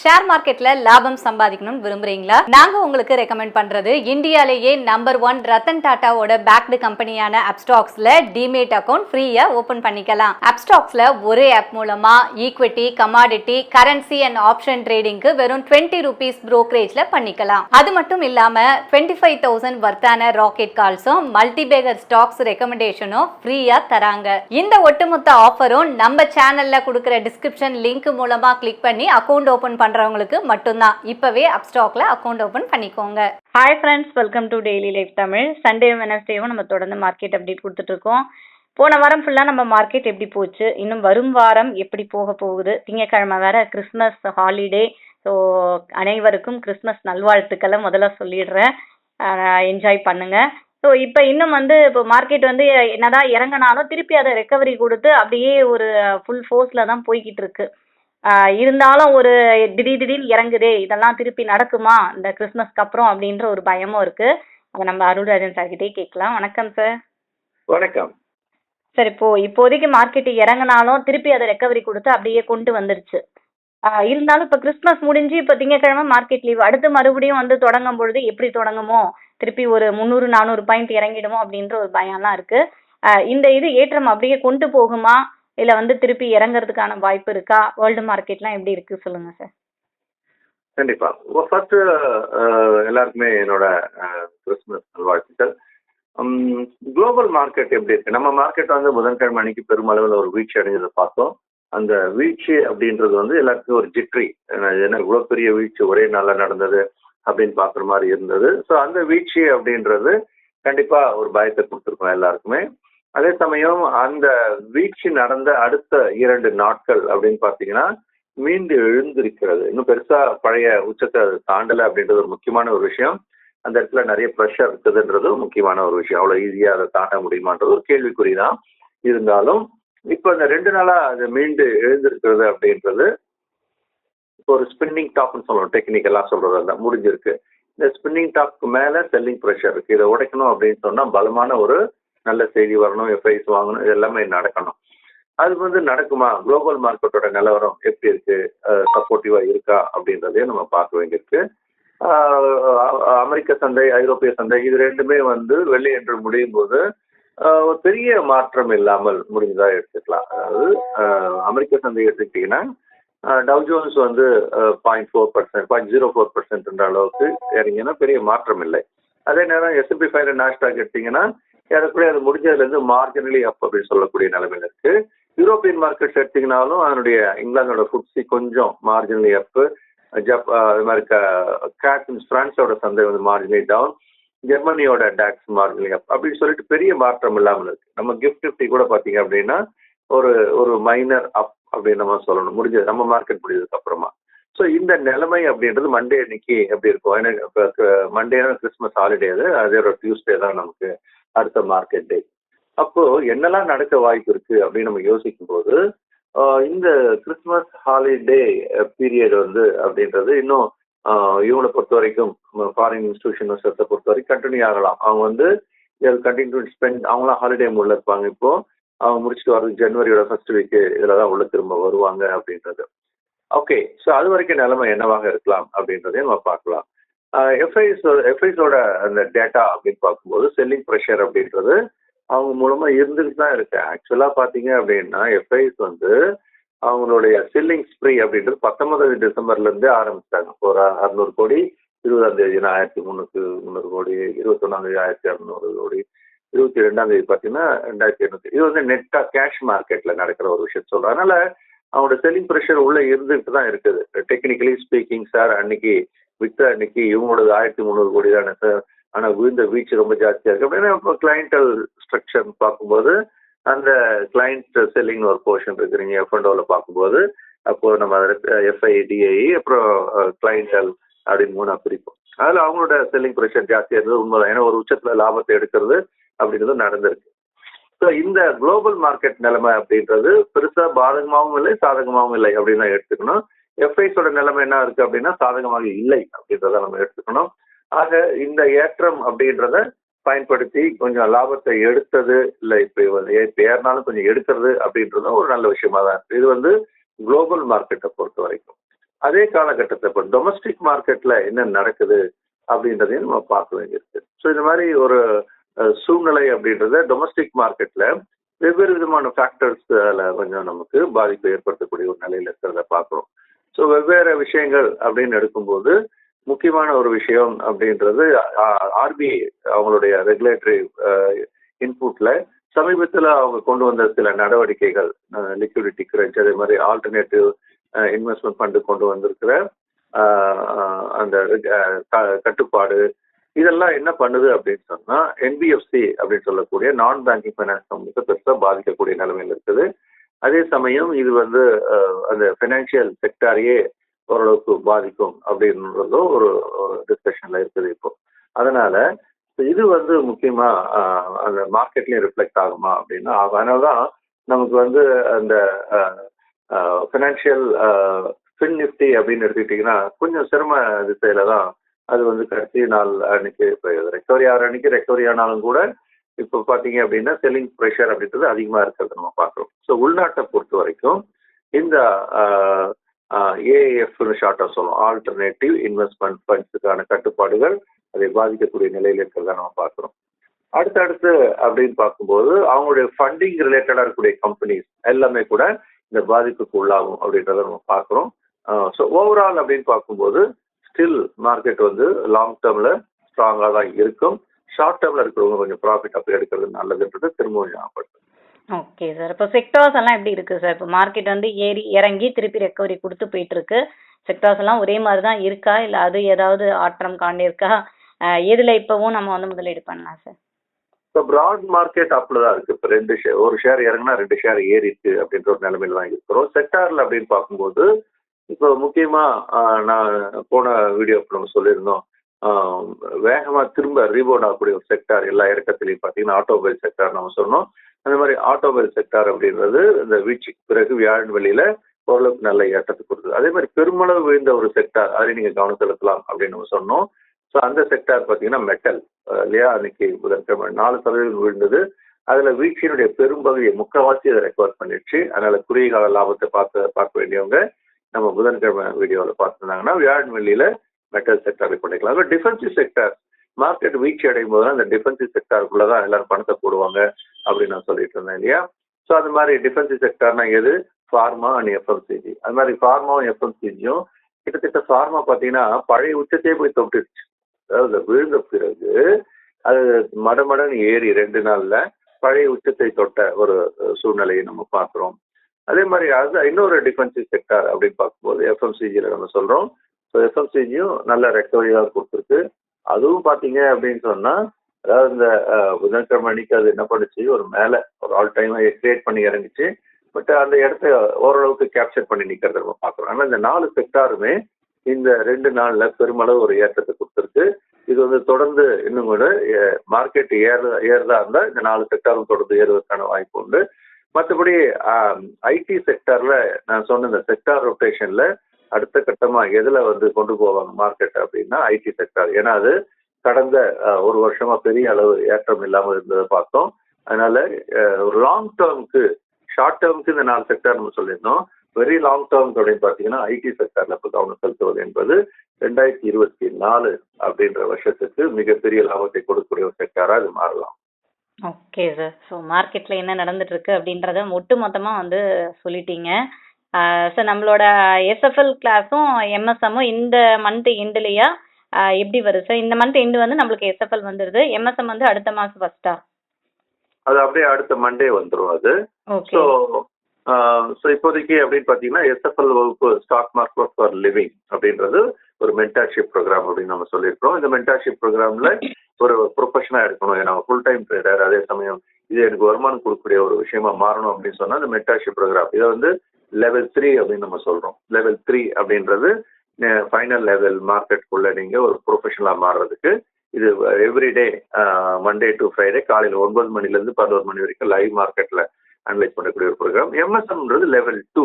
Share மார்க்கெட்ல லாபம் சம்பாதிக்கணும்னு விரும்புறீங்களா? நாங்க உங்களுக்கு ரெக்கமெண்ட் பண்றது இந்தியாலேயே நம்பர் ஒன் ரத்தன் டாட்டாவோட பேக்டு கம்பெனியான அப்டாக்ஸ்ல டிமேட் அக்கௌண்ட் ஃப்ரீயா ஓபன் பண்ணிக்கலாம். அப்டாக்ஸ்ல ஒரே ஆப் மூலமா equity commodity currency and option ட்ரேடிங்க்கு வெறும் டுவெண்ட்டி ருபீஸ் ப்ரோக்கரேஜ்ல பண்ணிக்கலாம். அது மட்டும் இல்லாம டுவெண்ட்டி ஃபைவ் தௌசண்ட் வர்த்தான ராக்கெட் கால்ஸும் மல்டிபேகர் ஸ்டாக்ஸ் ரெக்கமெண்டேஷனும் ஃப்ரீயா தராங்க. இந்த ஒட்டுமொத்த ஆஃபரும் நம்ம சேனல்ல கொடுக்குற டிஸ்கிரிப்ஷன் லிங்க் மூலமா கிளிக் பண்ணி அக்கௌண்ட் ஓபன் பண்ணுறவங்களுக்கு மட்டும்தான். இப்போவே அப்ஸ்டாக்ல அக்கௌண்ட் ஓப்பன் பண்ணிக்கோங்க. Hi friends welcome to daily life Tamil Sunday வெனஸ்டேவும் நம்ம தொடர்ந்து மார்க்கெட் அப்டேட் கொடுத்துட்டு இருக்கோம் போன வாரம் ஃபுல்லாக நம்ம மார்க்கெட் எப்படி போச்சு? இன்னும் வரும் வாரம் எப்படி போக போகுது? திங்கக்கிழமை வேற கிறிஸ்மஸ் ஹாலிடே ஸோ அனைவருக்கும் கிறிஸ்மஸ் நல்வாழ்த்துக்களை முதல்ல சொல்லிடுறேன். என்ஜாய் பண்ணுங்க. ஸோ இப்போ இன்னும் வந்து இப்போ மார்க்கெட் வந்து என்னதான் இறங்கினாலும் திருப்பி அதை ரெக்கவரி கொடுத்து அப்படியே ஒரு ஃபுல் ஃபோர்ஸில் தான் போய்கிட்டு இருக்கு. இருந்தாலும் ஒரு திடீர் திடீர்னு இறங்குதே இதெல்லாம் திருப்பி நடக்குமா? இந்த கிறிஸ்மஸ்க்கு அப்புறம் அப்படின்ற ஒரு பயமும் இருக்கு. அதை நம்ம அருள்ராஜன் சார்கிட்டே கேட்கலாம். வணக்கம் சார் வணக்கம். சார் இப்போ இப்போதைக்கு மார்க்கெட் இறங்கினாலும் திருப்பி அதை ரெக்கவரி கொடுத்து அப்படியே கொண்டு வந்துருச்சு. இருந்தாலும் இப்போ கிறிஸ்மஸ் முடிஞ்சு இப்போ திங்கக்கிழமை மார்க்கெட் லீவ் அடுத்து மறுபடியும் வந்து தொடங்கும் பொழுது எப்படி தொடங்குமோ? திருப்பி ஒரு முந்நூறு நானூறு பாயிண்ட் இறங்கிடுமோ அப்படின்ற ஒரு பயம்லாம் இருக்கு. இந்த இது ஏற்றம் அப்படியே கொண்டு போகுமா? இல்லை வந்து திருப்பி இறங்குறதுக்கான வாய்ப்பு இருக்கா? வேர்ல்டு மார்க்கெட்லாம் எப்படி இருக்கு? சொல்லுங்க சார் கண்டிப்பா. ஃபர்ஸ்ட் uh, uh, எல்லாருக்குமே என்னோட uh, கிறிஸ்துமஸ் நல்வாழ்த்துக்கள். குளோபல் மார்க்கெட் எப்படி இருக்கு? நம்ம மார்க்கெட் வந்து புதன்கிழமை அன்னைக்கு பெருமளவில் ஒரு வீழ்ச்சி அடைஞ்சதை பார்த்தோம். அந்த வீழ்ச்சி அப்படின்றது வந்து எல்லாருக்கும் ஒரு ஜிட்ரி என்ன இவ்வளோ பெரிய வீழ்ச்சி ஒரே நாளில் நடந்தது அப்படின்னு பார்க்குற மாதிரி இருந்தது. ஸோ அந்த வீழ்ச்சி அப்படின்றது கண்டிப்பாக ஒரு பயத்தை கொடுத்துருக்கோம் எல்லாருக்குமே. அதே சமயம் அந்த வீழ்ச்சி நடந்த அடுத்த இரண்டு நாட்கள் அப்படின்னு பார்த்தீங்கன்னா மீண்டு எழுந்திருக்கிறது. இன்னும் பெருசா பழைய உச்சத்தை தாண்டல தாண்டலை அப்படின்றது ஒரு முக்கியமான ஒரு விஷயம். அந்த இடத்துல நிறைய ப்ரெஷர் இருக்குதுன்றது முக்கியமான ஒரு விஷயம். அவ்வளோ ஈஸியாக அதை தாண்ட முடியுமான்றது ஒரு கேள்விக்குறி தான் இருந்தாலும் இப்போ இந்த ரெண்டு நாளா அது மீண்டு எழுந்திருக்கிறது அப்படின்றது இப்போ ஒரு ஸ்பின்னிங் டாப்னு சொல்லணும் டெக்னிக்கலா சொல்றது அந்த முடிஞ்சிருக்கு. இந்த ஸ்பின்னிங் டாப்க்கு மேலே செல்லிங் ப்ரெஷர் இருக்கு. இதை உடைக்கணும் அப்படின்னு சொன்னா பலமான ஒரு நல்ல செய்தி வரணும் எஃப்ஐஸ் வாங்கணும் இது எல்லாமே நடக்கணும். அது வந்து நடக்குமா? குளோபல் மார்க்கெட்டோட நிலவரம் எப்படி இருக்கு? சப்போர்ட்டிவா இருக்கா? அப்படின்றதையும் நம்ம பார்க்க வேண்டியிருக்கு. அமெரிக்க சந்தை ஐரோப்பிய சந்தை இது ரெண்டுமே வந்து வெள்ளி என்று முடியும் போது ஒரு பெரிய மாற்றம் இல்லாமல் முடிஞ்சதா எடுத்துக்கலாம். அதாவது அமெரிக்க சந்தை எடுத்துக்கிட்டீங்கன்னா டவ் ஜோன்ஸ் வந்து point four percent point zero four பர்சன்ட்ன்ற அளவுக்கு இறங்கினா பெரிய மாற்றம் இல்லை. அதே நேரம் எஸ்என்பி ஃபைவ் நாஸ்டாக் எடுத்தீங்கன்னா ஏறக்குறைய அது முடிஞ்சதுலேருந்து மார்ஜினலி அப் அப்படின்னு சொல்லக்கூடிய நிலைமையில இருக்கு. யூரோப்பியன் மார்க்கெட்ஸ் எடுத்தீங்கனாலும் அதனுடைய இங்கிலாந்தோட ஃபுட்ஸி கொஞ்சம் மார்ஜினலி அப் ஜப் அது மாதிரி கேட் பிரான்ஸோட சந்தை வந்து மார்ஜினலி டவுன் ஜெர்மனியோட டாக்ஸ் மார்ஜினலி அப் அப்படின்னு சொல்லிட்டு பெரிய மாற்றம் இல்லாமல் இருக்கு. நம்ம கிஃப்ட் நிஃப்டி கூட பார்த்தீங்க அப்படின்னா ஒரு ஒரு மைனர் அப் அப்படின்னு நம்ம சொல்லணும். முடிஞ்சது நம்ம மார்க்கெட் முடிஞ்சதுக்கு அப்புறமா. ஸோ இந்த நிலைமை அப்படின்றது மண்டே அன்னைக்கு எப்படி இருக்கும்? ஏன்னா இப்போ மண்டே கிறிஸ்மஸ் ஹாலிடே அது. அதே ஒரு டியூஸ்டே தான் நமக்கு அடுத்த மார்க்கெட் டே அப்போ என்னெல்லாம் நடக்க வாய்ப்பு இருக்கு அப்படின்னு நம்ம யோசிக்கும் போது இந்த கிறிஸ்மஸ் ஹாலிடே பீரியட் வந்து அப்படின்றது இன்னும் ஆஹ் இவங்களை பொறுத்த வரைக்கும் ஃபாரின் இன்ஸ்டிடியூஷன்ஸை பொறுத்த வரைக்கும் கண்டினியூ ஆகலாம். அவங்க வந்து கண்டினியூ டு ஸ்பெண்ட் அவங்களாம் ஹாலிடே மூடில் இருப்பாங்க. இப்போ அவங்க முடிச்சுட்டு வர்றது ஜனவரியோட ஃபர்ஸ்ட் வீக்கு இதில் தான் உள்ள திரும்ப வருவாங்க அப்படின்றது. ஓகே ஸோ அது வரைக்கும் நிலைமை என்னவாக இருக்கலாம் அப்படின்றதையும் நம்ம பார்க்கலாம். எஃப்ஐஸ் எஃப்ஐஸோட அந்த டேட்டா அப்படின்னு பார்க்கும்போது செல்லிங் ப்ரெஷர் அப்படின்றது அவங்க மூலமா இருந்துட்டு தான் இருக்கு. ஆக்சுவலா பாத்தீங்க அப்படின்னா எஃப்ஐஸ் வந்து அவங்களுடைய செல்லிங் ஸ்ப்ரீ அப்படின்றது பத்தொன்பதாம் டிசம்பர்ல இருந்து ஆரம்பிச்சிட்டாங்க ஒரு அறுநூறு கோடி இருபதாம் தேதி ஆயிரத்தி முந்நூற்றி முந்நூறு கோடி இருபத்தொன்னாம் தேதி ஆயிரத்தி அறுநூறு கோடி இருபத்தி ரெண்டாம் தேதி பார்த்தீங்கன்னா ரெண்டாயிரத்தி எண்ணூத்தி இது வந்து நெட்டா கேஷ் மார்க்கெட்ல நடக்கிற ஒரு விஷயம் சொல்றேன். அதனால அவங்களோட செல்லிங் ப்ரெஷர் உள்ள இருந்துட்டு தான் இருக்குது. டெக்னிக்கலி ஸ்பீக்கிங் சார் அன்னைக்கு விற்ற அன்னைக்கு இவங்களோட ஆயிரத்தி முந்நூறு கோடி தானே சார்? ஆனால் விழுந்த வீச்சு ரொம்ப ஜாஸ்தியாக இருக்கு. அப்படின்னா இப்போ கிளைண்டல் ஸ்ட்ரக்சர் பார்க்கும்போது அந்த கிளைண்ட் செல்லிங் ஒரு போர்ஷன் இருக்கு. நீங்கள் எஃப்என்டோவில் பார்க்கும்போது அப்போ நம்ம அதில் எஃப்ஐடிஐ அப்புறம் கிளைண்டல் அப்படின்னு மூணா பிரிப்போம். அதில் அவங்களோட செல்லிங் ப்ரெஷர் ஜாஸ்தியாக இருந்தது உண்மைதான். ஏன்னா ஒரு உச்சத்தில் லாபத்தை எடுக்கிறது அப்படின்றது நடந்திருக்கு. ஸோ இந்த குளோபல் மார்க்கெட் நிலைமை அப்படின்றது பெருசாக பாதகமாகவும் இல்லை சாதகமாகவும் இல்லை அப்படின்னு தான் எடுத்துக்கணும். எஃப்ஐஸோட நிலைமை என்ன இருக்கு அப்படின்னா சாதகமாக இல்லை அப்படின்றத நம்ம எடுத்துக்கணும். ஆக இந்த ஏற்றம் அப்படின்றத பயன்படுத்தி கொஞ்சம் லாபத்தை எடுத்தது இல்லை இப்போ இப்போ ஏறினாலும் கொஞ்சம் எடுக்கிறது அப்படின்றதும் ஒரு நல்ல விஷயமா தான் இருக்கு. இது வந்து குளோபல் மார்க்கெட்டை பொறுத்த வரைக்கும். அதே காலகட்டத்தில் இப்போ டொமஸ்டிக் மார்க்கெட்ல என்ன நடக்குது அப்படின்றதையும் நம்ம பார்க்க வேண்டியிருக்கு. ஸோ இந்த மாதிரி ஒரு சூழ்நிலை அப்படின்றத டொமஸ்டிக் மார்க்கெட்ல வெவ்வேறு விதமான ஃபேக்டர்ஸ்ல கொஞ்சம் நமக்கு பாதிப்பு ஏற்படுத்தக்கூடிய ஒரு நிலையில இருக்கிறத பார்க்குறோம். ஸோ வெவ்வேறு விஷயங்கள் அப்படின்னு எடுக்கும்போது முக்கியமான ஒரு விஷயம் அப்படின்றது ஆர்பிஐ அவங்களுடைய ரெகுலேட்டரி இன்புட்ல சமீபத்தில் அவங்க கொண்டு வந்த சில நடவடிக்கைகள் லிக்விடிட்டி கிரன்ச் அதே மாதிரி ஆல்டர்னேட்டிவ் இன்வெஸ்ட்மெண்ட் ஃபண்டு கொண்டு வந்திருக்கிற அந்த க- கட்டுப்பாடு இதெல்லாம் என்ன பண்ணுது அப்படின்னு சொன்னா என்பிஎஃப்சி அப்படின்னு சொல்லக்கூடிய நான் பேங்கிங் ஃபைனான்ஸ் கம்பெனிக்கு பெருசாக பாதிக்கக்கூடிய நிலைமையில் இருக்குது. அதே சமயம் இது வந்து அந்த ஃபினான்ஷியல் செக்டாரையே ஓரளவுக்கு பாதிக்கும் அப்படின்றதும் ஒரு டிஸ்கஷன்ல இருக்குது இப்போ அதனால இது வந்து முக்கியமா அந்த மார்க்கெட்லயும் ரிஃப்ளெக்ட் ஆகுமா அப்படின்னா ஆகும். அதனாலதான் நமக்கு வந்து அந்த ஃபினான்ஷியல் ஃபின் நிஃப்டி அப்படின்னு எடுத்துக்கிட்டிங்கன்னா கொஞ்சம் சிரம திசையில தான் அது வந்து கடைசி நாள் அன்னைக்கு ரெக்கவரி ஆகிற அன்னைக்கு ரெக்கவரி ஆனாலும் கூட இப்போ பார்த்தீங்க அப்படின்னா செல்லிங் ப்ரெஷர் அப்படின்றது அதிகமாக இருக்கிறத நம்ம பார்க்குறோம். ஸோ உள்நாட்டை பொறுத்த வரைக்கும் இந்த ஏஎஃப்னு ஷார்ட்டாக சொல்லுவோம். ஆல்டர்னேட்டிவ் இன்வெஸ்ட்மெண்ட் ஃபண்ட்ஸுக்கான கட்டுப்பாடுகள் அதை பாதிக்கக்கூடிய நிலையில் இருக்கிறத நம்ம பார்க்குறோம். அடுத்தடுத்து அப்படின்னு பார்க்கும்போது அவங்களுடைய ஃபண்டிங் ரிலேட்டடாக இருக்கக்கூடிய கம்பெனிஸ் எல்லாமே கூட இந்த பாதிப்புக்கு உள்ளாகும் அப்படின்றத நம்ம பார்க்குறோம். ஸோ ஓவரால் அப்படின்னு பார்க்கும்போது ஸ்டில் மார்க்கெட் வந்து லாங் டேர்மில் ஸ்ட்ராங்காக தான் இருக்கும். ஷார்ட் டேர்மில் இருக்கிறவங்க கொஞ்சம் ப்ராஃபிட் அப்படி எடுக்கிறது நல்லதுன்றது திரும்பவும் ஞாபகப்படுத்து ஓகே சார் இப்போ செக்டார்ஸ் எல்லாம் எப்படி இருக்கு சார் இப்போ மார்க்கெட் வந்து ஏறி இறங்கி திருப்பி ரெக்கவரி கொடுத்து போயிட்டு இருக்கு செக்டார்ஸ் எல்லாம் ஒரே மாதிரி தான் இருக்கா? இல்ல அது ஏதாவது ஆற்றம் காண்டிருக்கா அஹ் எதுல இப்பவும் நம்ம வந்து முதலீடு பண்ணலாம் சார் இப்போ ப்ராட் மார்க்கெட் அப்படிதான் இருக்கு. இப்போ ரெண்டு ஷேர் ஒரு ஷேர் இறங்குனா ரெண்டு ஷேர் ஏறிச்சு அப்படின்ற ஒரு நிலைமையில தான் இருக்கிறோம். செக்டார்ல அப்படின்னு பார்க்கும்போது இப்போ முக்கியமா நான் போன வீடியோ நம்ம சொல்லியிருந்தோம். வேகமாக வேகமா திரும்ப ரீபோர்ட் ஆகக்கூடிய ஒரு செக்டார் எல்லா இடத்துலையும் பார்த்தீங்கன்னா ஆட்டோமொபைல் செக்டார் நம்ம சொன்னோம். அந்த மாதிரி ஆட்டோமொபைல் செக்டார் அப்படின்றது இந்த வீழ்ச்சிக்கு பிறகு வியாழன் வெளியில ஓரளவுக்கு நல்ல ஏற்றத்தை கொடுக்குது. அதே மாதிரி பெருமளவு விழுந்த ஒரு செக்டார் அதை நீங்க கவனம் செலுத்தலாம் அப்படின்னு நம்ம சொன்னோம். ஸோ அந்த செக்டார் பார்த்தீங்கன்னா மெட்டல் இல்லையா? அன்னைக்கு புதன்கிழமை நாலு சதவீதம் விழுந்தது. அதில் வீழ்ச்சியினுடைய பெரும்பகுதியை முக்கால்வாசி அதை ரெக்கவர் பண்ணிடுச்சு. அதனால குறுகிய கால லாபத்தை பார்த்து பார்க்க வேண்டியவங்க நம்ம புதன்கிழமை வீடியோவில் பார்த்துருந்தாங்கன்னா வியாழன் வெள்ளியில மெட்டல் செக்டாரை பண்ணிக்கலாம் டிஃபென்சிவ் செக்டார் மார்க்கெட் வீழ்ச்சி அடையும் போது அந்த டிஃபென்சிவ் செக்டாருக்குள்ள தான் எல்லாரும் பணத்தை போடுவாங்க அப்படின்னு நான் சொல்லிட்டு இருந்தேன் இல்லையா? ஸோ அது மாதிரி டிஃபென்சிவ் செக்டார்னா எது? ஃபார்மா அண்ட் எஃப்எம்சிஜி அது மாதிரி ஃபார்மாவும் எஃப்எம்சிஜியும் கிட்டத்தட்ட ஃபார்மா பார்த்தீங்கன்னா பழைய உச்சத்தையே போய் தொட்டுடுச்சு. அதாவது விழுந்த பிறகு அது மடமடன்னு ஏறி ரெண்டு நாள்ல பழைய உச்சத்தை தொட்ட ஒரு சூழ்நிலையை நம்ம பார்க்குறோம். அதே மாதிரி அது இன்னொரு டிஃபென்சிவ் செக்டார் அப்படின்னு பார்க்கும்போது எஃப்எம்சிஜியில் நம்ம சொல்கிறோம் ஸோ எஃப்எம்சிஜியும் நல்ல ரெக்கவரியாக கொடுத்துருக்கு. அதுவும் பார்த்தீங்க அப்படின்னு சொன்னால் அதாவது இந்த புதன்கிழமை அன்னைக்கு அது என்ன பண்ணுச்சு? ஒரு மேலே ஒரு ஆல் டைம் கிரியேட் பண்ணி இறங்குச்சு. பட் அந்த இடத்த ஓரளவுக்கு கேப்சர் பண்ணி நிற்கிறத நம்ம பார்க்குறோம். ஆனால் இந்த நாலு செக்டாருமே இந்த ரெண்டு நாளில் பெருமளவு ஒரு ஏற்றத்தை கொடுத்துருக்கு. இது வந்து தொடர்ந்து இன்னும் கூட மார்க்கெட் ஏற ஏறதா இருந்தால் இந்த நாலு செக்டாரும் தொடர்ந்து ஏறுவதற்கான வாய்ப்பு உண்டு. மற்றபடி ஐடி செக்டாரில் நான் சொன்ன இந்த செக்டார் ரொட்டேஷனில் அடுத்த கட்டமா எதுல வந்து கொண்டு போவாங்க மார்க்கெட் அப்படின்னா ஐடி செக்டார் ஏன்னா அது கடந்த ஒரு வருஷமா பெரிய அளவு ஏற்றம் இல்லாமல் இருந்ததை பார்த்தோம். அதனால ஒரு லாங் டேர்முக்கு ஷார்ட் டேர்முக்கு இந்த நாலு செக்டர் நம்ம சொல்லியிருந்தோம். வெரி லாங் டேர்ம் அப்படின்னு பார்த்தீங்கன்னா ஐடி செக்டர்ல இப்போ கவனம் செலுத்துவது என்பது ரெண்டாயிரத்தி இருபத்தி நாலு அப்படின்ற வருஷத்துக்கு மிகப்பெரிய லாபத்தை கொடுக்கக்கூடிய ஒரு செக்டாரா இது மாறலாம். ஓகே சார் ஸோ மார்க்கெட்ல என்ன நடந்துட்டு இருக்கு அப்படின்றத ஒட்டு மொத்தமா வந்து சொல்லிட்டீங்க. சார் நம்மளோட எஸ்எஃப்எல் கிளாஸும் எம்எஸ்எம்மும் இந்த மந்த் எண்டுலையா எப்படி வருது? சார் இந்த மந்த் எண்டு வந்து நம்மளுக்கு எஸ்எஃப்எல் வந்துடுது எம்எஸ்எம் வந்து அடுத்த மாசம் ஃபர்ஸ்டா அது அப்படியே அடுத்த மண்டே வந்துடும் அது. ஸோ ஸோ இப்போதைக்கு அப்படின்னு பார்த்தீங்கன்னா எஸ்எஃப்எல் வகுப்பு ஸ்டாக் மார்க்கெட் ஃபார் லிவிங் அப்படின்றது ஒரு மென்டார்ஷிப் ப்ரோக்ராம் அப்படின்னு நம்ம சொல்லியிருக்கோம் இந்த மென்டார்ஷிப் ப்ரோக்ராம்ல ஒரு ப்ரொஃபஷனாக இருக்கணும். நம்ம ஃபுல் டைம் ட்ரேடர் அதே சமயம் இது எனக்கு வருமானம் கொடுக்கக்கூடிய ஒரு விஷயமா மாறணும் அப்படின்னு சொன்னா இந்த மென்டார்ஷிப் ப்ரோக்ராம் இதை வந்து லெவல் த்ரீ அப்படின்னு நம்ம சொல்றோம். லெவல் த்ரீ அப்படின்றது ஃபைனல் லெவல் மார்க்கெட்குள்ள நீங்க ஒரு ப்ரொஃபஷனலா மாறுறதுக்கு இது எவ்ரிடே மண்டே டு ஃப்ரைடே காலையில் ஒன்பது மணிலேருந்து பதினோரு மணி வரைக்கும் லைவ் மார்க்கெட்டில் அனலைஸ் பண்ணக்கூடிய ஒரு ப்ரோக்ராம் எம்எஸ்எம்ன்றது லெவல் டூ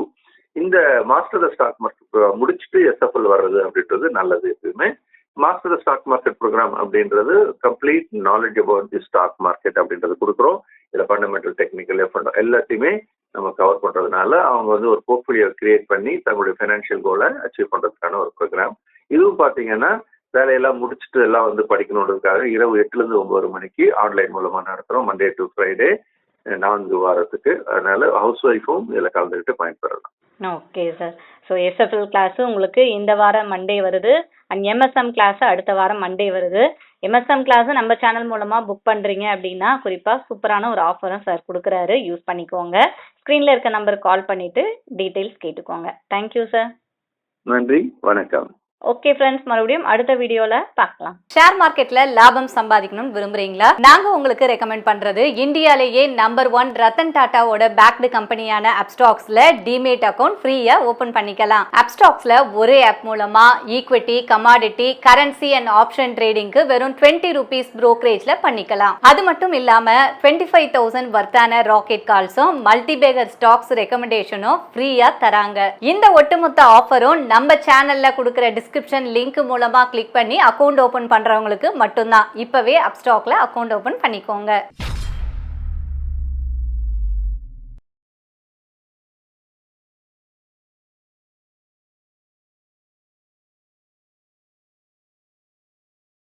இந்த மாஸ்டர் த ஸ்டாக் மார்க்கெட் முடிச்சுட்டு எஸ்எஃப்எல் வர்றது அப்படின்றது நல்லது எப்பயுமே. Master the stock market program அப்படின்றது complete knowledge about the stock market அப்படின்றது கொடுக்குறோம். இதில் ஃபண்டமெண்டல் டெக்னிக்கல் எல்லாத்தையுமே நம்ம கவர் பண்ணுறதுனால அவங்க வந்து ஒரு போர்ட்ஃபோலியோ கிரியேட் பண்ணி தங்களுடைய ஃபைனான்ஷியல் கோலை அச்சீவ் பண்ணுறதுக்கான ஒரு ப்ரோக்ராம் இதுவும் பார்த்தீங்கன்னா வேலையெல்லாம் முடிச்சுட்டு எல்லாம் வந்து படிக்கணுன்றதுக்காக இரவு எட்டுலேருந்து ஒம்பது மணிக்கு ஆன்லைன் மூலமாக நடத்துகிறோம் மண்டே டு ஃப்ரைடே நான்கு வாரத்துக்கு. அதனால ஹவுஸ் ஒய்ஃபும் இதில் கலந்துக்கிட்டு பயன்பெறலாம். Okay sir so SFL class உங்களுக்கு இந்த வாரம் மண்டே வருது. அண்ட் எம்எஸ்எம் கிளாஸ் அடுத்த வாரம் மண்டே வருது. எம்எஸ்எம் கிளாஸ் நம்ம சேனல் மூலமாக புக் பண்ணுறீங்க அப்படின்னா குறிப்பாக சூப்பரான ஒரு ஆஃபரும் சார் கொடுக்குறாரு. யூஸ் பண்ணிக்கோங்க. ஸ்க்ரீன்ல இருக்க நம்பருக்கு கால் பண்ணிட்டு டீட்டெயில்ஸ் கேட்டுக்கோங்க. தேங்க்யூ சார் நன்றி. வணக்கம். ஓகே ஃப்ரெண்ட்ஸ் மறுபடியும் அடுத்த வீடியோல பார்க்கலாம். ஷேர் மார்க்கெட்ல லாபம் சம்பாதிக்கணும்னு விரும்புறீங்களா? நாங்க உங்களுக்கு ரெக்கமெண்ட் பண்றது இந்தியாலேயே நம்பர் ஒன் ரத்தன் டாட்டாவோட பேக்டு கம்பெனியான அப்ஸ்டாக்ஸ்ல டிமேட் அக்கௌண்ட் ஃப்ரீயா ஓபன் பண்ணிக்கலாம். அப்ஸ்டாக்ஸ்ல ஒரே ஆப் மூலமா equity commodity currency and option ட்ரேடிங்க்கு வெறும் டுவெண்ட்டி ருபீஸ் ப்ரோக்கரேஜ்ல பண்ணிக்கலாம். அது மட்டும் இல்லாம டுவெண்ட்டி ஃபைவ் தௌசண்ட் வர்த்தான ராக்கெட் கால்ஸும் மல்டிபேகர் ஸ்டாக்ஸ் ரெக்கமெண்டேஷனும் ஃப்ரீயா தராங்க. இந்த ஒட்டுமொத்த ஆஃபரும் நம்ம சேனல்ல கொடுக்குற டிஸ்கிரிப்ஷன் லிங்க் மூலமாக கிளிக் பண்ணி அக்கௌண்ட் ஓப்பன் பண்றவங்களுக்கு மட்டும்தான். இப்பவே அப்ஸ்டாக்ல அக்கவுண்ட் ஓபன் பண்ணிக்கோங்க.